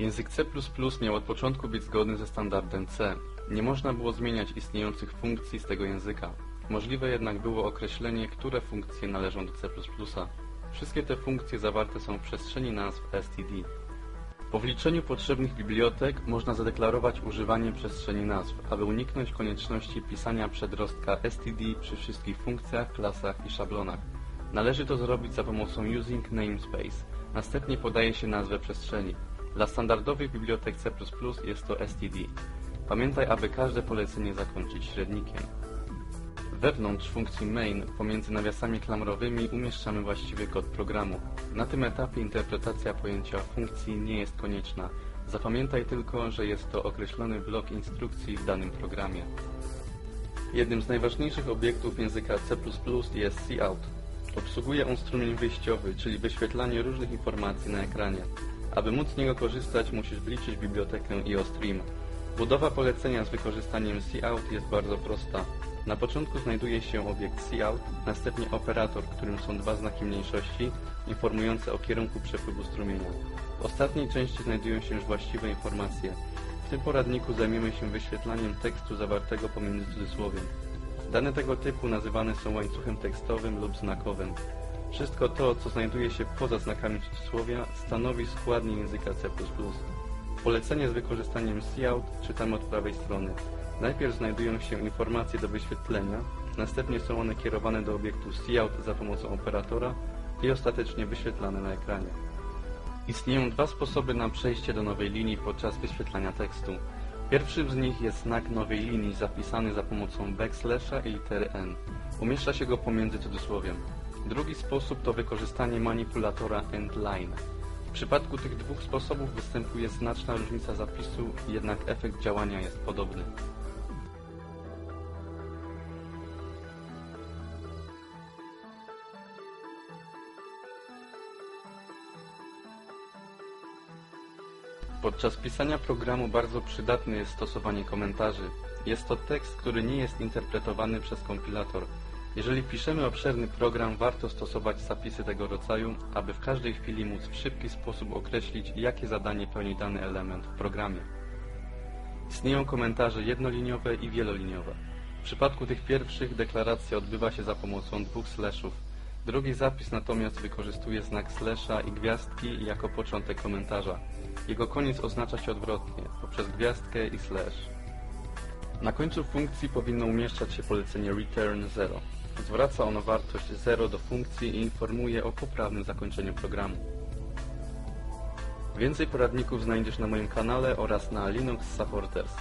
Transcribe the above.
Język C++ miał od początku być zgodny ze standardem C. Nie można było zmieniać istniejących funkcji z tego języka. Możliwe jednak było określenie, które funkcje należą do C++. Wszystkie te funkcje zawarte są w przestrzeni nazw std. Po wliczeniu potrzebnych bibliotek można zadeklarować używanie przestrzeni nazw, aby uniknąć konieczności pisania przedrostka std przy wszystkich funkcjach, klasach i szablonach. Należy to zrobić za pomocą using namespace. Następnie podaje się nazwę przestrzeni. Dla standardowych bibliotek C++ jest to std. Pamiętaj, aby każde polecenie zakończyć średnikiem. Wewnątrz funkcji main pomiędzy nawiasami klamrowymi umieszczamy właściwy kod programu. Na tym etapie interpretacja pojęcia funkcji nie jest konieczna. Zapamiętaj tylko, że jest to określony blok instrukcji w danym programie. Jednym z najważniejszych obiektów języka C++ jest cout. Obsługuje on strumień wyjściowy, czyli wyświetlanie różnych informacji na ekranie. Aby móc z niego korzystać, musisz wliczyć bibliotekę IOStream. Budowa polecenia z wykorzystaniem cout jest bardzo prosta. Na początku znajduje się obiekt cout, następnie operator, którym są dwa znaki mniejszości, informujące o kierunku przepływu strumienia. W ostatniej części znajdują się już właściwe informacje. W tym poradniku zajmiemy się wyświetlaniem tekstu zawartego pomiędzy cudzysłowiem. Dane tego typu nazywane są łańcuchem tekstowym lub znakowym. Wszystko to, co znajduje się poza znakami cudzysłowia, stanowi składnię języka C++. Polecenie z wykorzystaniem cout czytamy od prawej strony. Najpierw znajdują się informacje do wyświetlenia, następnie są one kierowane do obiektu cout za pomocą operatora i ostatecznie wyświetlane na ekranie. Istnieją dwa sposoby na przejście do nowej linii podczas wyświetlania tekstu. Pierwszym z nich jest znak nowej linii zapisany za pomocą backslasha i litery n. Umieszcza się go pomiędzy cudzysłowiem. Drugi sposób to wykorzystanie manipulatora endline. W przypadku tych dwóch sposobów występuje znaczna różnica zapisu, jednak efekt działania jest podobny. Podczas pisania programu bardzo przydatne jest stosowanie komentarzy. Jest to tekst, który nie jest interpretowany przez kompilator. Jeżeli piszemy obszerny program, warto stosować zapisy tego rodzaju, aby w każdej chwili móc w szybki sposób określić, jakie zadanie pełni dany element w programie. Istnieją komentarze jednoliniowe i wieloliniowe. W przypadku tych pierwszych deklaracja odbywa się za pomocą dwóch slashów. Drugi zapis natomiast wykorzystuje znak slasha i gwiazdki jako początek komentarza. Jego koniec oznacza się odwrotnie, poprzez gwiazdkę i slash. Na końcu funkcji powinno umieszczać się polecenie return 0. Zwraca ono wartość 0 do funkcji i informuje o poprawnym zakończeniu programu. Więcej poradników znajdziesz na moim kanale oraz na Linux Supporters.